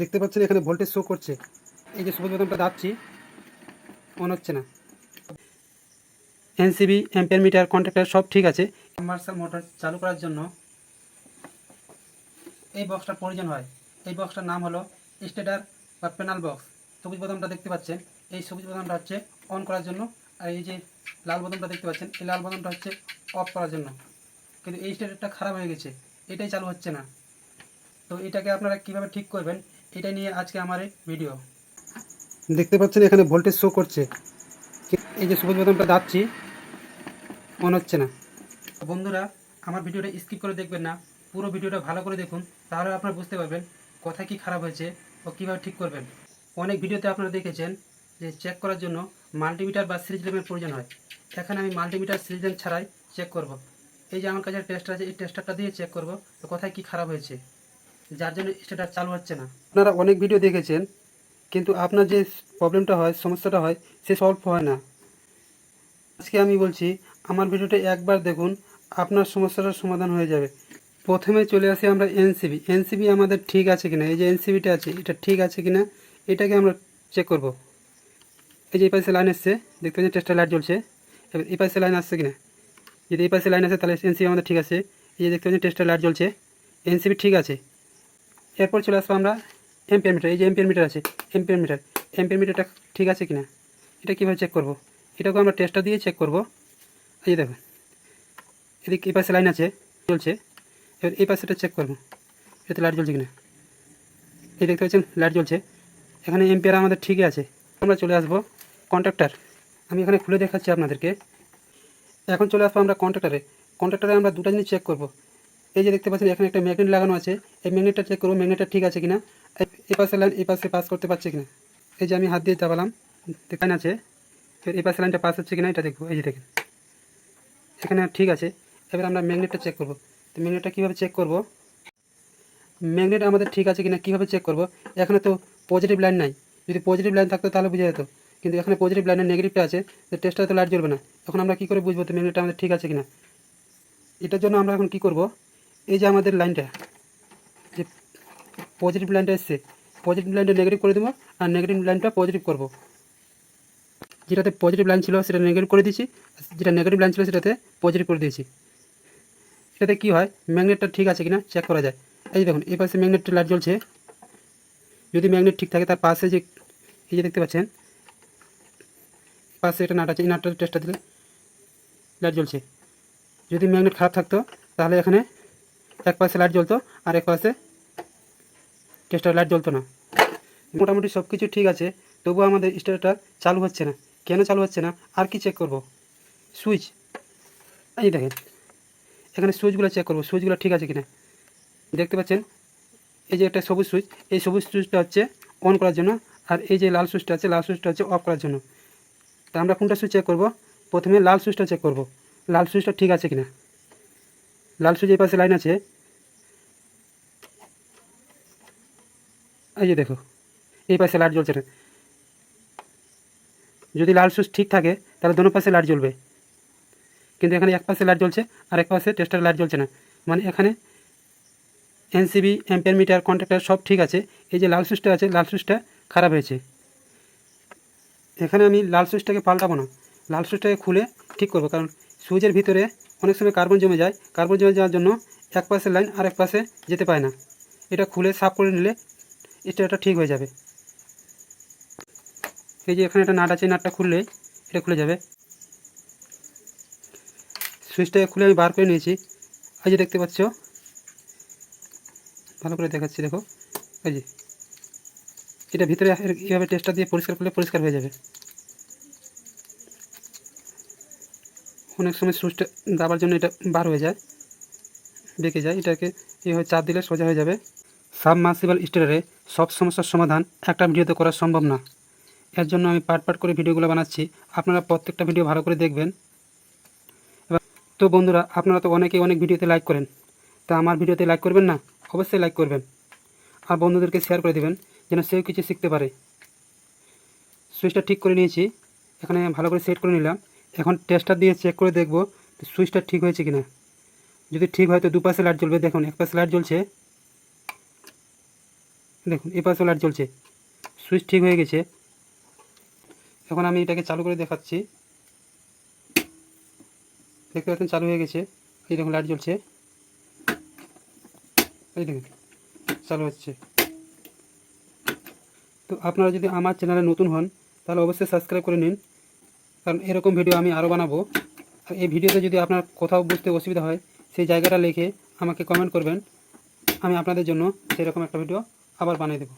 দেখতে পাচ্ছেন এখানে ভোল্টেজ শো করছে। এই যে সবুজ বোতামটা দাবছি অন হচ্ছে না। এনসিবি অ্যাম্পিয়ার মিটার কন্ট্রাক্টর সব ঠিক আছে। কমার্শিয়াল মোটর চালু করার জন্য এই বক্সটার প্রয়োজন হয়। এই বক্সটার নাম হলো স্টেটার বা প্যানাল বক্স সবুজ বোতামটা দেখতে পাচ্ছেন, এই সবুজ বোতামটা হচ্ছে অন করার জন্য, আর এই যে লাল বোতামটা দেখতে পাচ্ছেন, এই লাল বোতামটা হচ্ছে অফ করার জন্য। কিন্তু এই স্টেটারটা খারাপ হয়ে গেছে, এটাই চালু হচ্ছে না। তো এটাকে আপনারা কীভাবে ঠিক করবেন? এটা নিয়ে আজকে আমার এই ভিডিও দেখতে পাচ্ছেন এখানে ভোল্টেজ শো করছে। এই যে সবুজ বোতামটা দাবছি মনে হচ্ছে না। বন্ধুরা আমার ভিডিওটা স্কিপ করে দেখবেন না। পুরো ভিডিওটা ভালো করে দেখুন তাহলে আপনারা বুঝতে পারবেন কোথায় কি খারাপ হয়েছে ও কীভাবে ঠিক করবেন। অনেক ভিডিওতে আপনারা দেখেছেন যে চেক করার জন্য মাল্টিমিটার বা সিরিজ ল্যাম্পের প্রয়োজন হয়। এখানে আমি মাল্টিমিটার সিরিজ ল্যাম্প ছাড়াই চেক করব। এই যে আমার কাছে টেস্টার আছে এই টেস্টারটা দিয়ে চেক করব তো কোথায় কি খারাপ হয়েছে। যার জন্য স্টেটার চালু হচ্ছে না। আপনারা অনেক ভিডিও দেখেছেন, কিন্তু আপনার যে প্রবলেমটা হয়, সমস্যাটা হয়, সে সলভ হয় না। আজকে আমি বলছি, আমার ভিডিওটা একবার দেখুন, আপনার সমস্যাটার সমাধান হয়ে যাবে। প্রথমে চলে আসি আমরা এনসিবি এনসিবি আমাদের ঠিক আছে কিনা? এই যে এনসিবিটা আছে, এটা ঠিক আছে কিনা? এটাকে আমরা চেক করব। এই যে এই পাশে লাইন এসছে, দেখতে পাচ্ছেন টেস্টার লাইট জ্বলছে। এবার এই পাশে লাইন আসছে কিনা? যদি এই পাশে লাইন আসে, তাহলে এনসিবি আমাদের ঠিক আছে। এই যে দেখতে পাচ্ছেন টেস্টার লাইট জ্বলছে। এনসিবি ঠিক আছে। এরপর চলে আসব আমরা এমপিয়ার মিটার এই যে এমপিয়ার মিটার আছে এমপিয়ার মিটার এমপিয়ার মিটারটা ঠিক আছে কিনা, এটা কীভাবে চেক করব? এটাকে আমরা টেস্টটা দিয়ে চেক করব। এই দেখুন এদিকে এই পাশে লাইন আছে, চলছে, এবার এই পাশেটা চেক করব এতে লাইট জ্বলছে কিনা। এই দেখতে পাচ্ছেন লাইট জ্বলছে, এখানে এমপিয়ার আমাদের ঠিকই আছে। আমরা চলে আসব কন্ট্রাক্টার আমি এখানে খুলে দেখাচ্ছি আপনাদেরকে। এখন চলে আসব আমরা কন্ট্রাক্টারে কন্ট্রাক্টারে আমরা দুটো জিনিস চেক করব এই যে দেখতে পাচ্ছেন, এখানে একটা ম্যাগনেট লাগানো আছে। এই ম্যাগনেটটা চেক করব ম্যাগনেটটা ঠিক আছে কিনা। এই- পাশে লাইন এই পাশে পাস করতে পারছে কিনা। এই যে আমি হাত দিয়ে চাপালাম দেখান, আছে। এই পাশে লাইনটা পাস হচ্ছে কিনা, এটা দেখব। এই যে দেখেন। এখানে ঠিক আছে। এবার আমরা ম্যাগনেটটা চেক করব। তো ম্যাগনেটটা কীভাবে চেক করব? ম্যাগনেট আমাদের ঠিক আছে কিনা, কীভাবে চেক করব? এখানে তো পজিটিভ লাইন নাই। যদি পজিটিভ লাইন থাকতো তাহলে বোঝা যেত। কিন্তু এখানে পজিটিভ লাইনের নেগেটিভটা আছে, তো টেস্টটা তো লাইট জ্বলবে না। এখন আমরা কী করে বুঝব তো ম্যাগনেটটা আমাদের ঠিক আছে কিনা? এটার জন্য আমরা এখন কী করব? এই যে আমাদের লাইনটা, যে পজিটিভ লাইনটা এসছে পজিটিভ লাইনটা নেগেটিভ করে দেবো আর নেগেটিভ লাইনটা পজিটিভ করব। যেটাতে পজিটিভ লাইন ছিল সেটা নেগেটিভ করে দিয়েছি যেটা নেগেটিভ লাইন ছিল সেটাতে পজিটিভ করে দিয়েছি। এটাতে কী হয়? ম্যাগনেটটা ঠিক আছে কিনা চেক করা যায়। এই দেখুন, এই পাশে ম্যাগনেটটা লাইট জ্বলছে। যদি ম্যাগনেট ঠিক থাকে তার পাশে যে, এই যে দেখতে পাচ্ছেন, পাশে একটা নাট আছে, এই নাটটা টেস্টটা দিলে লাইট জ্বলছে। যদি ম্যাগনেট খারাপ থাকতো, তাহলে এখানে এক পাশে লাইট জ্বলতো, আর এক পাশে টেস্টার লাইট জ্বলতো না। মোটামুটি সব কিছু ঠিক আছে, তবুও আমাদের স্টারটা চালু হচ্ছে না। কেন চালু হচ্ছে না? আর কি চেক করব? সুইচ এই দেখেন, এখানে সুইচগুলো চেক করব সুইচগুলো ঠিক আছে কিনা? দেখতে পাচ্ছেন? এই যে একটা সবুজ সুইচ এই সবুজ সুইচটা হচ্ছে অন করার জন্য, আর এই যে লাল সুইচটা আছে, লাল সুইচটা হচ্ছে অফ করার জন্য। তা আমরা কোনটা সুইচ চেক করব? প্রথমে লাল সুইচটা চেক করব। লাল সুইচটা ঠিক আছে কিনা? লাল সুইচ এই পাশে লাইন আছে এই যে দেখো, এই পাশে লাইট জ্বলছে না। যদি লাল সুইচ ঠিক থাকে, তাহলে দোনো পাশে লাইট জ্বলবে। কিন্তু এখানে এক পাশে লাইট জ্বলছে, আর এক পাশে টেস্টার লাইট জ্বলছে না। মানে এখানে এনসিবি অ্যাম্পিয়ার মিটার কন্ট্রাক্টার সব ঠিক আছে। এই যে লাল সুইচটা আছে, লাল সুইচটা খারাপ হয়েছে। এখানে আমি লাল সুইচটাকে পাল্টাবো না। লাল সুইচটাকে খুলে ঠিক করব, কারণ সুইচের ভিতরে অনেক সময় কার্বন জমে যায়। কার্বন জমে যাওয়ার জন্য এক পাশে লাইন আর এক পাশে যেতে পায় না। এটা খুলে সাফ করে নিলে এটা ঠিক হয়ে যাবে। এই যে এখানে একটা নাট আছে, নাটটা খুললে এটা খুলে যাবে। সুইচটাকে খুলে আমি বার করে নিয়েছি। এই যে দেখতে পাচ্ছ, ভালো করে দেখাচ্ছি, দেখো। এই যে, এটা ভিতরে এইভাবে টেস্টটা দিয়ে পরিষ্কার করলে পরিষ্কার হয়ে যাবে। অনেক সময় সুইচটা দাবার জন্য এটা বার হয়ে যায়, বেঁকে যায়। এটাকে এইভাবে চাপ দিলে সোজা হয়ে যাবে। সাবমার্সিবল স্টোরে সব সমস্যার সমাধান একটা ভিডিওতে করা সম্ভব না। এর জন্য আমি পার্ট পার্ট করে ভিডিওগুলো বানাচ্ছি। আপনারা প্রত্যেকটা ভিডিও ভালো করে দেখবেন। এবার তো বন্ধুরা, আপনারা তো অনেকেই অনেক ভিডিওতে লাইক করেন। তা আমার ভিডিওতে লাইক করবেন না? অবশ্যই লাইক করবেন। আর বন্ধুদেরকে শেয়ার করে দেবেন, যেন সেও কিছু শিখতে পারে। সুইচটা ঠিক করে নিয়েছি। এখানে ভালো করে সেট করে নিলাম। এখন টেস্টার দিয়ে চেক করে দেখব সুইচটা ঠিক হয়েছে কিনা। যদি ঠিক হয় তো দুপাশে লাইট জ্বলবে। দেখুন এক পাশে লাইট জ্বলছে। দেখুন এ পাশে লাইট জ্বলছে। সুইচ ঠিক হয়ে গেছে। এখন আমি এটাকে চালু করে দেখাচ্ছি। দেখতে পাচ্ছেন, চালু হয়ে গেছে। এই দেখুন লাইট জ্বলছে। এই দেখুন, চালু হচ্ছে। তো আপনারা যদি আমার চ্যানেলে নতুন হন, তাহলে অবশ্যই সাবস্ক্রাইব করে নিন। কারণ এরকম ভিডিও আমি আরও বানাবো। আর এই ভিডিওতে যদি আপনার কোথাও বুঝতে অসুবিধা হয়, সেই জায়গাটা লিখে আমাকে কমেন্ট করবেন। আমি আপনাদের জন্য সেরকম একটা ভিডিও আবার বানিয়ে দেবো